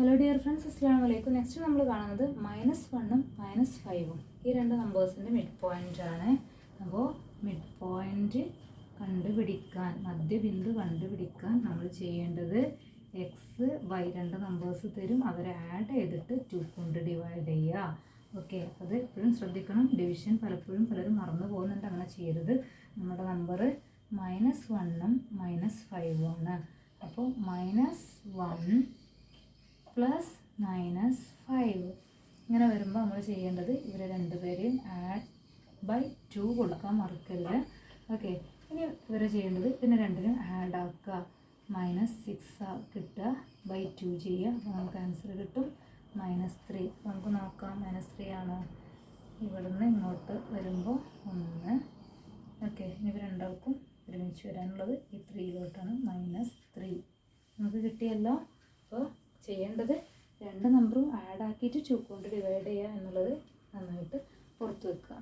Hello dear friends അസ്സാം വലൈക്കും next നമ്മൾ കാണുന്നത് മൈനസ് വണ്ണും മൈനസ് ഫൈവും ഈ രണ്ട് നമ്പേഴ്സിന്റെ മിഡ് പോയിന്റ് ആണ്. അപ്പോൾ മിഡ് പോയിന്റ് കണ്ടുപിടിക്കാൻ മധ്യബിന്ദു കണ്ടുപിടിക്കാൻ നമ്മൾ ചെയ്യേണ്ടത് എക്സ് വൈ രണ്ട് നമ്പേഴ്സ് തരും. അവരെ ആഡ് ചെയ്തിട്ട് ടു കൊണ്ട് ഡിവൈഡ് ചെയ്യുക. ഓക്കെ അത് എപ്പോഴും ശ്രദ്ധിക്കണം. ഡിവിഷൻ പലപ്പോഴും പലരും മറന്നു പോകുന്നുണ്ട് അങ്ങനെ ചെയ്യരുത്. നമ്മുടെ നമ്പർ മൈനസ് വണ്ണും മൈനസ് ഫൈവും ആണ്. അപ്പോൾ minus one plus minus five ഇങ്ങനെ വരുമ്പോൾ നമ്മൾ ചെയ്യേണ്ടത് ഇവരെ രണ്ടുപേരെയും ആഡ് ബൈ ടു കൊടുക്കാൻ മറക്കരുത്. ഓക്കെ ഇനി ഇവരെ ചെയ്യേണ്ടത് പിന്നെ രണ്ടിനും ആഡ് ആക്കുക. മൈനസ് സിക്സ് കിട്ടുക. ബൈ ടു ചെയ്യുക. അപ്പോൾ നമുക്ക് ആൻസർ കിട്ടും. മൈനസ് ത്രീ നമുക്ക് നോക്കാം. മൈനസ് ത്രീ ആണോ. ഇവിടുന്ന് ഇങ്ങോട്ട് വരുമ്പോൾ ഒന്ന്. ഓക്കെ ഇനി ഇവർ രണ്ടാൾക്കും ഒരുമിച്ച് വരാനുള്ളത് ഈ ത്രീയിലോട്ടാണ് മൈനസ് ത്രീ നമുക്ക് കിട്ടിയല്ലോ. അപ്പോൾ ചെയ്യേണ്ടത് രണ്ട് നമ്പറും ആഡ് ആക്കിയിട്ട് ടു കൊണ്ട് ഡിവൈഡ് ചെയ്യുക എന്നുള്ളത് നന്നായിട്ട് പുറത്ത് വെക്കുക.